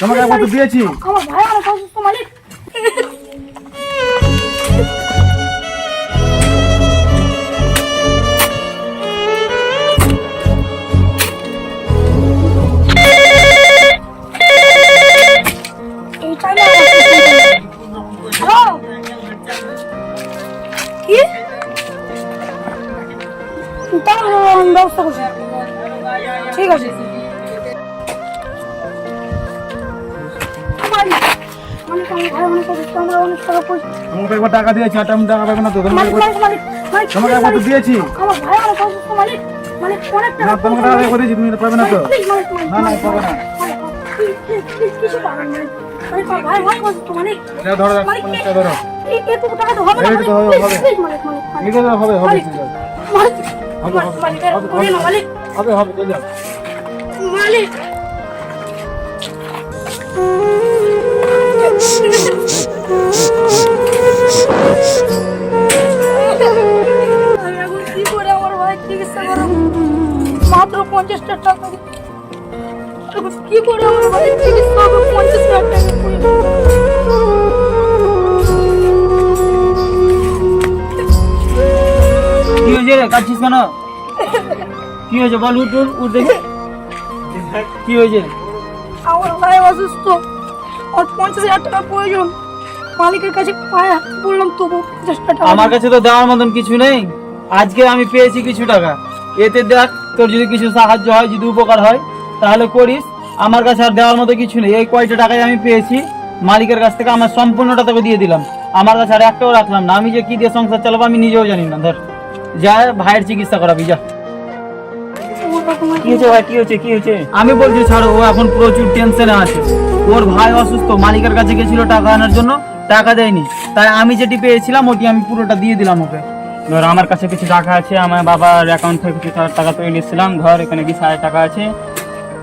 তোমাকে একবার তো দিয়েছি। আমার ভাই অনেক অসুস্থ মালিক। আমি ব্যবস্থা করছি। ঠিক আছে। তোমাকে একবার টাকা দিয়েছি আর আমি টাকা পাবে না তো? তোমাকে একবার- তো দিয়েছি। না তোমাকে টাকা দিয়ে দিয়েছি তুমি পাবে না তো? না, না, পাবে না। প্লিজ, প্লিজ, প্লিজ, কিছু পাবেন মালিক। মালিক। মাত্র পঞ্চাশটা টাকা। কি করে আমার ভাই চিকিৎসা হবে পঞ্চাশ হাজার টাকা কি হয়েছে রে? কাঁদছিস কেন? কি হয়েছে? বল উঠ উঠ উঠ দেখি। কি হয়েছে? আমার ভাই অসুস্থ। আর পঞ্চাশ হাজার টাকা প্রয়োজন। মালিকের কাছে পায়ে বললাম তবু পঞ্চাশ টাকা আমার কাছে তো দেওয়ার মতন কিছু নেই। আজকে আমি পেয়েছি কিছু টাকা। এতে দেখ তোর যদি কিছু সাহায্য হয় যদি উপকার হয় তাহলে করিস। আমার কাছে আর দেওয়ার মতো কিছু নেই। এই কয়টা টাকাই আমি পেয়েছি। মালিকের কাছ থেকে আমার সম্পূর্ণটা তোকে দিয়ে দিলাম। আমার কাছে আর একটাও রাখলাম না। আমি যে কি দিয়ে সংসার চালাবো আমি নিজেও জানি না। ধর যা ভাইয়ের চিকিৎসা করাবি যা। কি হয়েছে ভাই? কি হয়েছে? কি হয়েছে? আমি বলছি ছাড়ো ও এখন প্রচুর টেনশনে আছে। ওর ভাই অসুস্থ। মালিকের কাছে গেছিল টাকা আনার জন্য। টাকা দেয়নি। তাই আমি যেটি পেয়েছিলাম ওটি আমি পুরোটা দিয়ে দিলাম ওকে। ধর আমার কাছে কিছু টাকা আছে আমার বাবার অ্যাকাউন্ট থেকে কিছু টাকা- টাকা তুলে নিয়েছিলাম। ধর এখানে বিশ হাজার টাকা আছে।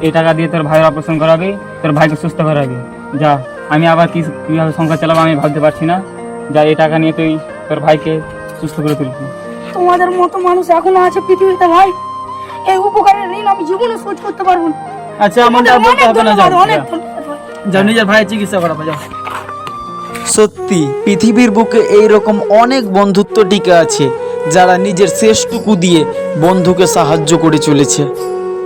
এই টাকা দিয়ে তোর ভাইয়ের অপারেশন করাবি তোর ভাইকে সুস্থ করাবি। যা আমি আবার কি কীভাবে সংসার চালাবো আমি ভাবতে পারছি না। যা এই টাকা নিয়ে তুই তোর ভাইকে সুস্থ করে তুলবি। তোমাদের মতো মানুষ এখনও আছে পৃথিবীতে ভাই। এই উপকারের ঋণ আমি জীবনে শোধ করতে পারব না। আচ্ছা আমার তোমাদের বলতে হবে না যা। ধন্যবাদ, অনেক যা। ধন্যবাদ ভাই। নিজের ভাইয়ের চিকিৎসা করাবো যা। সত্যি, পৃথিবীর বুকে এই রকম অনেক বন্ধুত্ব টিকে আছে, যারা নিজের শেষটুকু দিয়ে বন্ধুকে সাহায্য করে চলেছে।